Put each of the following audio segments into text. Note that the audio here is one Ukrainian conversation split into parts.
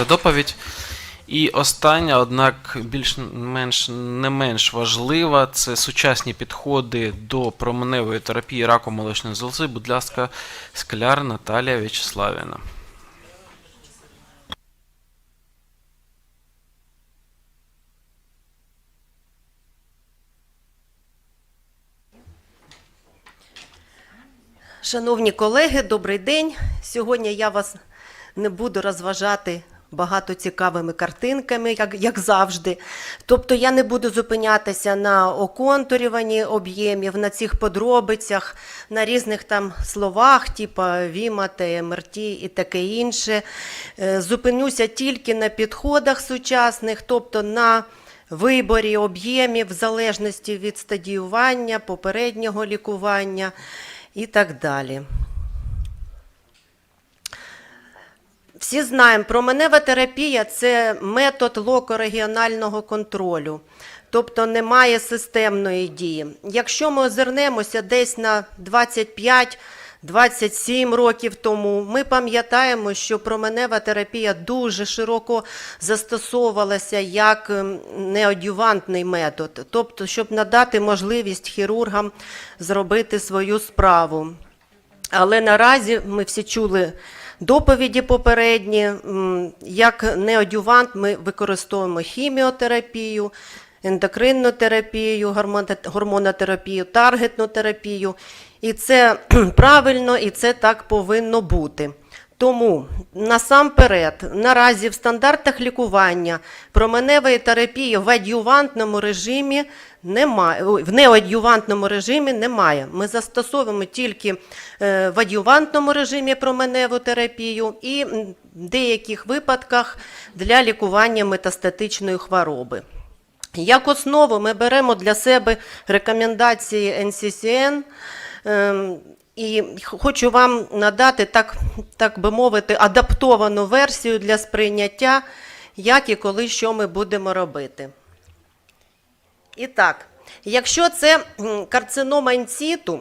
за доповідь. І остання, однак більш-менш не менш важлива, це сучасні підходи до променевої терапії раку молочної залози. Будь ласка, скляр Наталія В'ячеславівна. Шановні колеги, добрий день. Сьогодні я вас не буду розважати багато цікавими картинками, як, як завжди. Тобто я не буду зупинятися на оконтурюванні об'ємів, на цих подробицях, на різних там словах, типу ВІМА, МРТ і таке інше. Е, Зупинюся тільки на підходах сучасних, тобто на виборі об'ємів в залежності від стадіювання, попереднього лікування і так далі. Всі знаємо, променева терапія це метод локорегіонального контролю, тобто немає системної дії. Якщо ми озирнемося десь на 25-27 років тому, ми пам'ятаємо, що променева терапія дуже широко застосовувалася як ем, неодювантний метод, тобто, щоб надати можливість хірургам зробити свою справу. Але наразі ми всі чули доповіді попередні. Як неодювант ми використовуємо хіміотерапію, ендокринну терапію, гормонотерапію, таргетну терапію. І це правильно, і це так повинно бути. Тому насамперед, наразі в стандартах лікування променевої терапії в адювантному режимі немає, в неадювантному режимі немає. Ми застосовуємо тільки е, в адювантному режимі променеву терапію і в деяких випадках для лікування метастатичної хвороби. Як основу ми беремо для себе рекомендації NCCN, і хочу вам надати, так, так би мовити, адаптовану версію для сприйняття, як і коли що ми будемо робити. І так, якщо це карцинома інціту,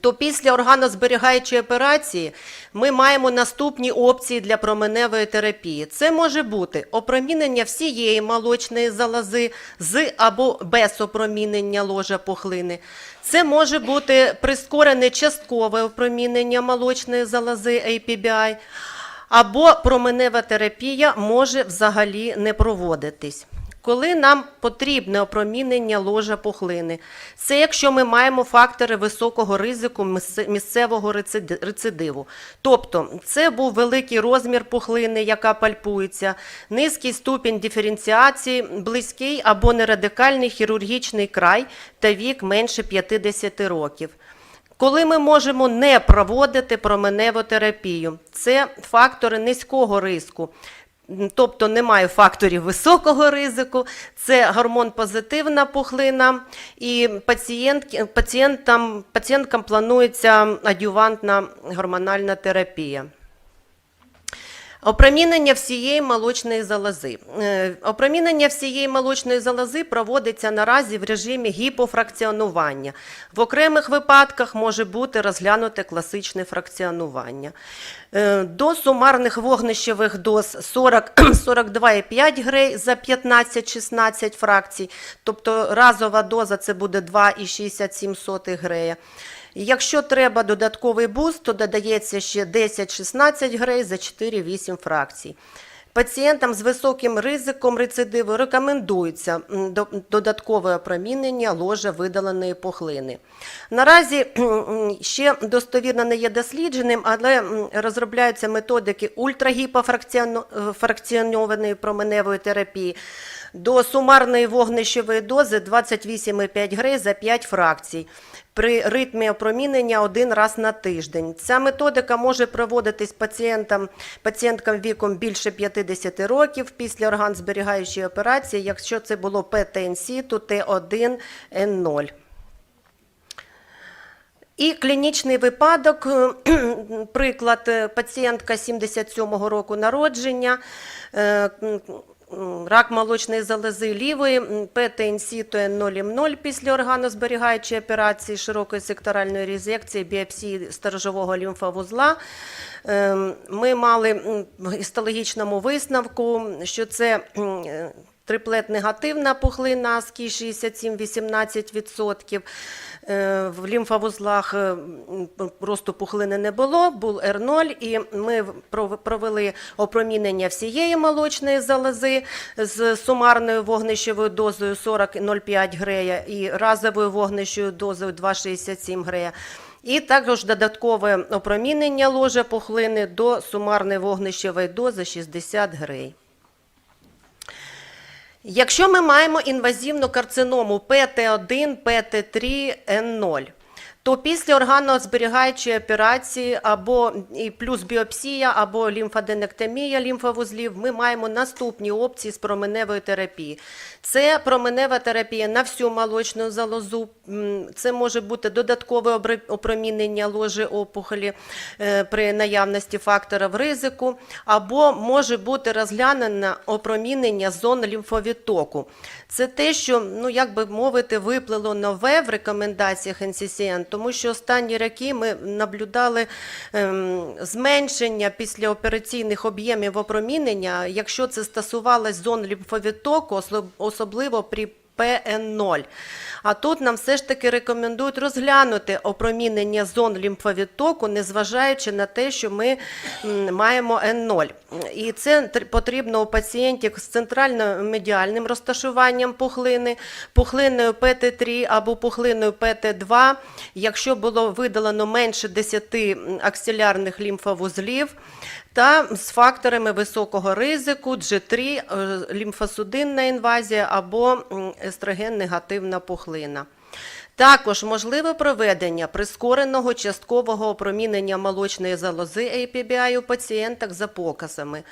то після органозберігаючої операції ми маємо наступні опції для променевої терапії. Це може бути опромінення всієї молочної залози з або без опромінення ложа пухлини. Це може бути прискорене часткове опромінення молочної залози APBI, або променева терапія може взагалі не проводитись. Коли нам потрібне опромінення ложа пухлини, це якщо ми маємо фактори високого ризику місцевого рецидиву. Тобто це був великий розмір пухлини, яка пальпується, низький ступінь диференціації, близький або нерадикальний хірургічний край та вік менше 50 років. Коли ми можемо не проводити променеву терапію, це фактори низького ризику. Тобто немає факторів високого ризику, це гормон-позитивна пухлина, і пацієнт, пацієнтам, пацієнткам планується адювантна гормональна терапія. Опромінення всієї молочної залози. Е, Опромінення всієї молочної залози проводиться наразі в режимі гіпофракціонування. В окремих випадках може бути розглянуте класичне фракціонування. Е, До сумарних вогнищевих доз 40 42,5 грей за 15-16 фракцій, тобто разова доза це буде 2,67 грея. Якщо треба додатковий буст, то додається ще 10-16 грей за 4-8 фракцій. Пацієнтам з високим ризиком рецидиву рекомендується додаткове опромінення ложа видаленої пухлини. Наразі ще достовірно не є дослідженим, але розробляються методики ультрагіпофракціонованої променевої терапії до сумарної вогнищевої дози 28,5 грей за 5 фракцій при ритмі опромінення один раз на тиждень. Ця методика може проводитись пацієнтам, пацієнткам віком більше 50 років після органзберігаючої операції, якщо це було ПТНСІТу Т1 Н0. І клінічний випадок, приклад, пацієнтка 77-го року народження, е, рак молочної залози лівої, м, ПТНСі то 0 після органозберігаючої операції широкої секторальної резекції, біопсії сторожового лімфовузла. Ем, Ми мали в гістологічному висновку, що це е, триплет негативна пухлина СКІ 67-18%. Е, В лімфовузлах е, м, просто пухлини не було, був Р0, і ми провели опромінення всієї молочної залози з сумарною вогнищевою дозою 40,05 грея і разовою вогнищою дозою 2,67 грея. І також додаткове опромінення ложа пухлини до сумарної вогнищевої дози 60 грей. Якщо ми маємо інвазивну карциному ПТ1, ПТ3, Н0, то після органозберігаючої операції або і плюс біопсія, або лімфаденектомія лімфовузлів, ми маємо наступні опції з променевої терапії. Це променева терапія на всю молочну залозу. Це може бути додаткове опромінення ложі опухолі е, при наявності факторів ризику, або може бути розглянено опромінення зон лімфовідтоку. Це те, що, ну як би мовити, виплило нове в рекомендаціях NCCN, тому що останні роки ми наблюдали ем, зменшення післяопераційних об'ємів опромінення, якщо це стосувалось зон лімфовідтоку, особ- особливо при ПН0. А тут нам все ж таки рекомендують розглянути опромінення зон лімфовідтоку, незважаючи на те, що ми маємо Н0. І це потрібно у пацієнтів з центрально-медіальним розташуванням пухлини, пухлиною ПТ3 або пухлиною ПТ2, якщо було видалено менше 10 аксилярних лімфовузлів, та з факторами високого ризику G3, е, лімфосудинна інвазія або естроген-негативна пухлина. Також можливе проведення прискореного часткового опромінення молочної залози APBI у пацієнтах за показами.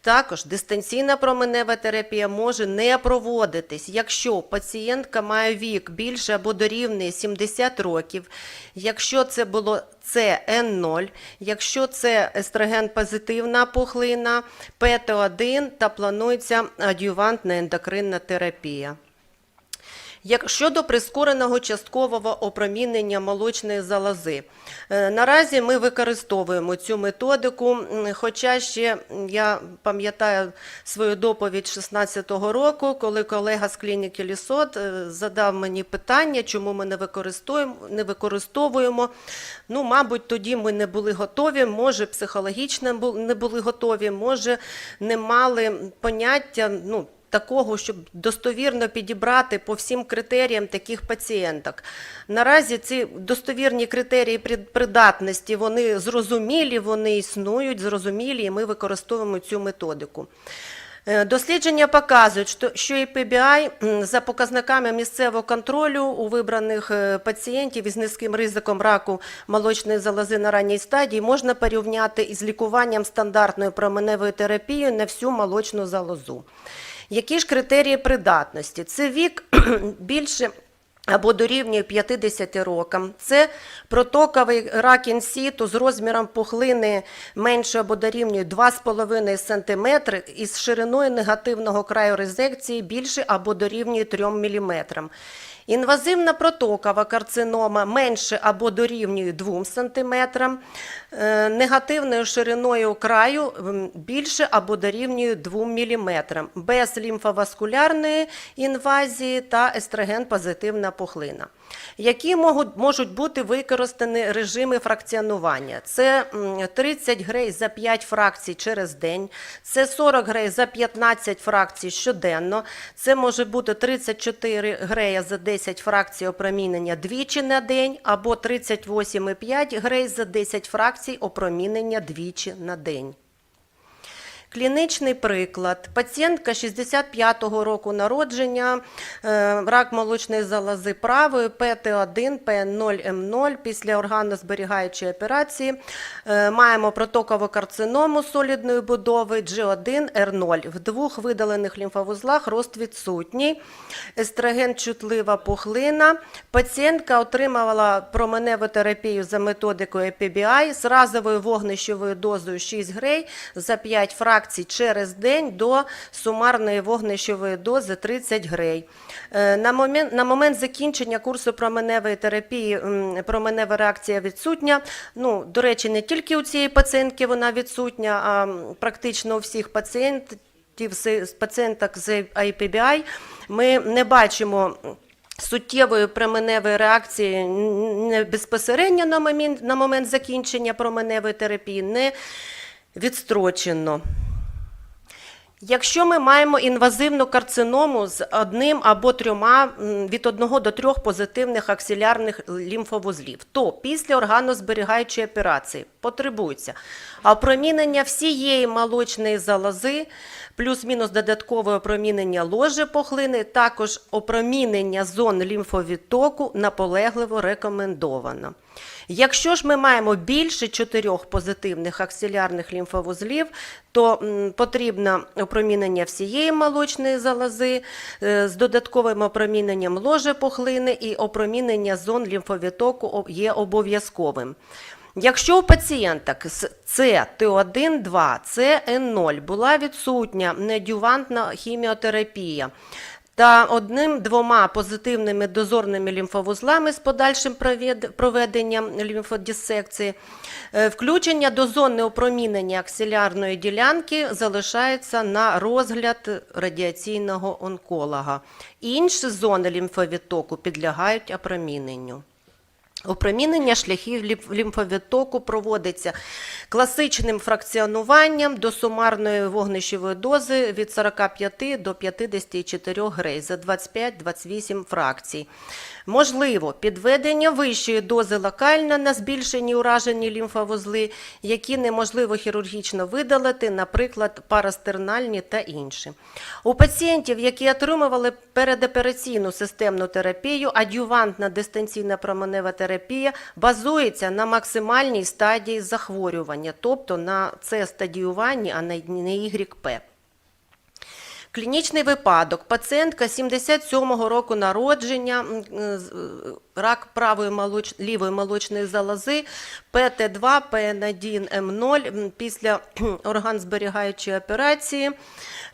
Також дистанційна променева терапія може не проводитись, якщо пацієнтка має вік більше або дорівнює 70 років, якщо це було ЦН0, якщо це естроген-позитивна пухлина, ПТ1 та планується адювантна ендокринна терапія. Як щодо прискореного часткового опромінення молочної залози, Е, наразі ми використовуємо цю методику, хоча ще я пам'ятаю свою доповідь 16-го року, коли колега з клініки Лісот е, задав мені питання, чому ми не використовуємо, не використовуємо. Ну, мабуть, тоді ми не були готові, може, психологічно не були готові, може, не мали поняття. ну, такого, щоб достовірно підібрати по всім критеріям таких пацієнток. Наразі ці достовірні критерії придатності, вони зрозумілі, вони існують, зрозумілі, і ми використовуємо цю методику. Е, Дослідження показують, що- що і PBI м, за показниками місцевого контролю у вибраних е, пацієнтів із низьким ризиком раку молочної залози на ранній стадії можна порівняти із лікуванням стандартною променевою терапією на всю молочну залозу. Які ж критерії придатності? Це вік більше або дорівнює 50 рокам. Це протоковий рак інсіту з розміром пухлини менше або дорівнює 2,5 см із шириною негативного краю резекції більше або дорівнює 3 мм. Інвазивна протокова карцинома менше або дорівнює 2 см, е, негативною шириною краю більше або дорівнює 2 мм, без лімфоваскулярної інвазії та естроген-позитивна пухлина. Які можуть, бути використані режими фракціонування? Це 30 грей за 5 фракцій через день, це 40 грей за 15 фракцій щоденно, це може бути 34 грея за 10 фракцій опромінення двічі на день, або 38,5 грей за 10 фракцій опромінення двічі на день. Клінічний приклад. Пацієнтка 65-го року народження, е, рак молочної залози правої, ПТ1, ПН0М0 після органозберігаючої операції. Е, Маємо протокову карциному солідної будови G1, R0. В двох видалених лімфовузлах рост відсутній. Естроген чутлива пухлина. Пацієнтка отримувала променеву терапію за методикою PBI з разовою вогнищовою дозою 6 грей за 5 фракцій реакцій через день до сумарної вогнищової дози 30 грей. Е, На момент, на момент закінчення курсу променевої терапії променева реакція відсутня. Ну, до речі, не тільки у цієї пацієнтки вона відсутня, а практично у всіх пацієнтів, пацієнток з IPBI ми не бачимо суттєвої променевої реакції не безпосередньо на момент, на момент закінчення променевої терапії, не відстрочено. Якщо ми маємо інвазивну карциному з одним або трьома від одного до трьох позитивних аксилярних лімфовузлів, то після органозберігаючої операції потребується опромінення всієї молочної залози, плюс-мінус додаткове опромінення ложі пухлини, також опромінення зон лімфовідтоку наполегливо рекомендовано. Якщо ж ми маємо більше чотирьох позитивних аксилярних лімфовузлів, то потрібно опромінення всієї молочної залози е, з додатковим опроміненням ложі пухлини і опромінення зон лімфовідтоку об- є обов'язковим. Якщо у пацієнток з С, Т1, 2, С, Н0 була відсутня неадювантна хіміотерапія, та одним-двома позитивними дозорними лімфовузлами з подальшим проведенням лімфодіссекції, е, включення до зони опромінення аксилярної ділянки залишається на розгляд радіаційного онколога. Інші зони лімфовідтоку підлягають опроміненню. Опромінення шляхів лімфовідтоку проводиться класичним фракціонуванням до сумарної вогнищової дози від 45 до 54 грей за 25-28 фракцій. Можливо, підведення вищої дози локально на збільшені уражені лімфовузли, які неможливо хірургічно видалити, наприклад, парастернальні та інші. У пацієнтів, які отримували передопераційну системну терапію, адювантна дистанційна променева терапія базується на максимальній стадії захворювання, тобто на це стадіюванні, а не не YP. Клінічний випадок. Пацієнтка 77-го року народження, е, е, рак правої молоч... лівої молочної залози, ПТ2, ПН1, М0 після органзберігаючої операції.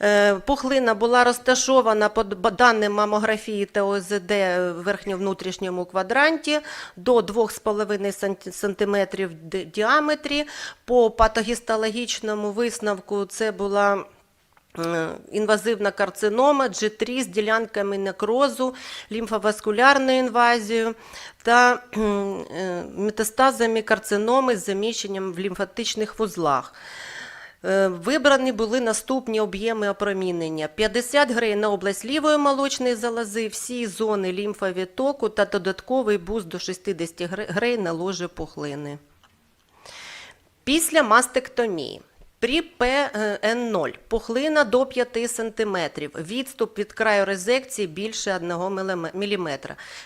Е, Пухлина була розташована по даним мамографії та ОЗД в верхньовнутрішньому квадранті до 2,5 санті- см діаметрі. По патогістологічному висновку це була інвазивна карцинома G3 з ділянками некрозу, лімфоваскулярною інвазією та е, метастазами карциноми з заміщенням в лімфатичних вузлах. Е, Вибрані були наступні об'єми опромінення: 50 грей на область лівої молочної залози, всі зони лімфовідтоку та додатковий буст до 60 грей на ложе пухлини. Після мастектомії. При ПН0 пухлина до 5 см, відступ від краю резекції більше 1 мм.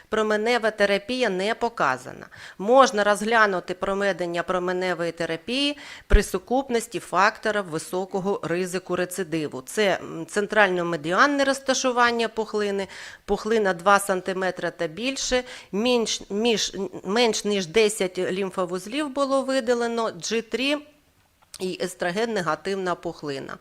Променева терапія не показана. Можна розглянути проведення променевої терапії при сукупності факторів високого ризику рецидиву. Це центрально-медіанне розташування пухлини, пухлина 2 см та більше, менш, між, менш ніж 10 лімфовузлів було видалено, G3 і естроген-негативна пухлина.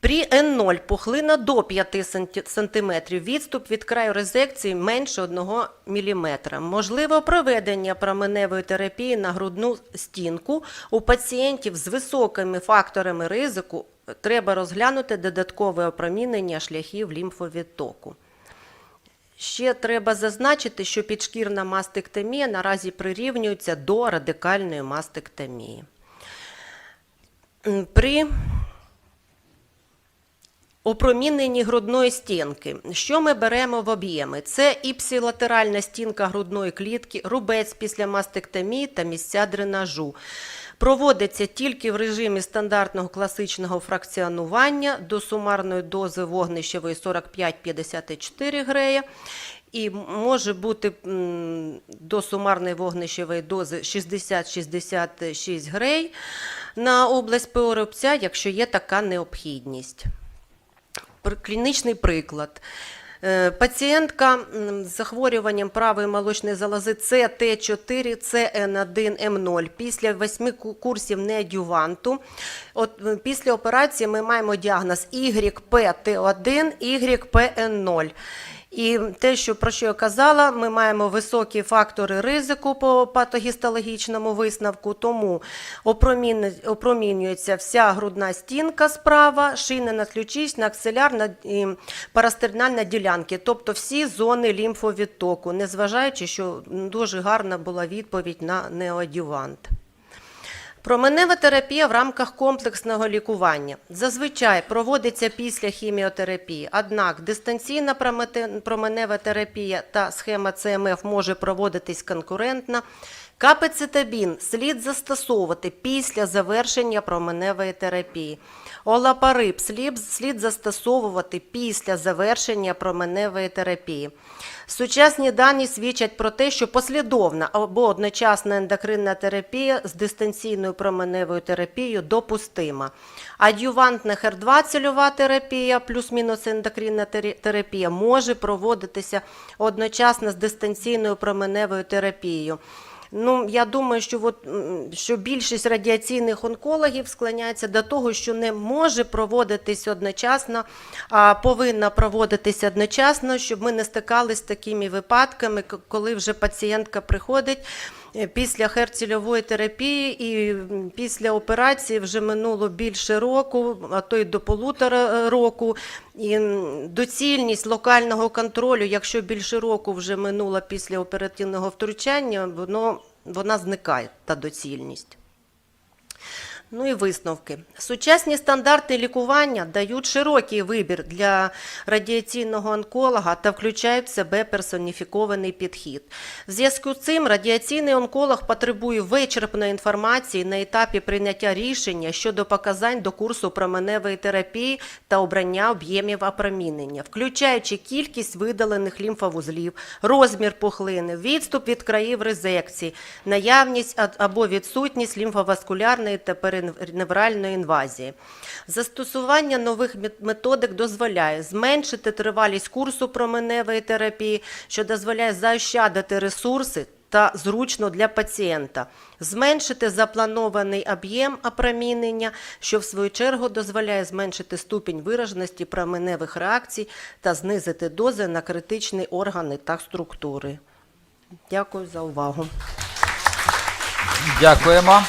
При N0 пухлина до 5 см, відступ від краю резекції менше 1 мм. Можливо проведення променевої терапії на грудну стінку у пацієнтів з високими факторами ризику треба розглянути додаткове опромінення шляхів лімфовідтоку. Ще треба зазначити, що підшкірна мастектомія наразі прирівнюється до радикальної мастектомії. При опроміненні грудної стінки, що ми беремо в об'єми? Це іпсилатеральна стінка грудної клітки, рубець після мастектомії та місця дренажу. Проводиться тільки в режимі стандартного класичного фракціонування до сумарної дози вогнищевої 45-54 грея. І може бути до сумарної вогнищевої дози 60-66 грей на область ПО-рубця, якщо є така необхідність. Клінічний приклад. Е, Пацієнтка з захворюванням правої молочної залози ЦТ4, ЦН1, М0 після восьми курсів неадюванту. От після операції ми маємо діагноз YPT1, YPN0. І те, що про що я казала, ми маємо високі фактори ризику по патогістологічному висновку, тому опроміню- опромінюється вся грудна стінка справа, шийна ключиця, акселярна і парастернальна ділянки, тобто всі зони лімфовідтоку, незважаючи, що дуже гарна була відповідь на неоадювант. Променева терапія в рамках комплексного лікування зазвичай проводиться після хіміотерапії. Однак дистанційна променева терапія та схема ЦМФ може проводитись конкурентно. Капецитабін слід застосовувати після завершення променевої терапії. Олапариб слід, застосовувати після завершення променевої терапії. Сучасні дані свідчать про те, що послідовна або одночасна ендокринна терапія з дистанційною променевою терапією допустима. Адювантна HER2 цільова терапія плюс-мінус ендокринна терапія може проводитися одночасно з дистанційною променевою терапією. Ну, я думаю, що, от, що більшість радіаційних онкологів склоняється до того, що не може проводитись одночасно, а повинна проводитись одночасно, щоб ми не стикалися з такими випадками, коли вже пацієнтка приходить після херцільової терапії і після операції вже минуло більше року, а то й до полутора е, року. І доцільність локального контролю, якщо більше року вже минуло після оперативного втручання, воно, вона зникає, та доцільність. Ну і висновки. Сучасні стандарти лікування дають широкий вибір для радіаційного онколога та включають в себе персоніфікований підхід. В зв'язку з цим радіаційний онколог потребує вичерпної інформації на етапі прийняття рішення щодо показань до курсу променевої терапії та обрання об'ємів опромінення, включаючи кількість видалених лімфовузлів, розмір пухлини, відступ від країв резекції, наявність або відсутність лімфоваскулярної та периневральної інвазії. Застосування нових методик дозволяє зменшити тривалість курсу променевої терапії, що дозволяє заощадити ресурси та зручно для пацієнта, зменшити запланований об'єм опромінення, що в свою чергу дозволяє зменшити ступінь вираженості променевих реакцій та знизити дози на критичні органи та структури. Дякую за увагу. Дякуємо.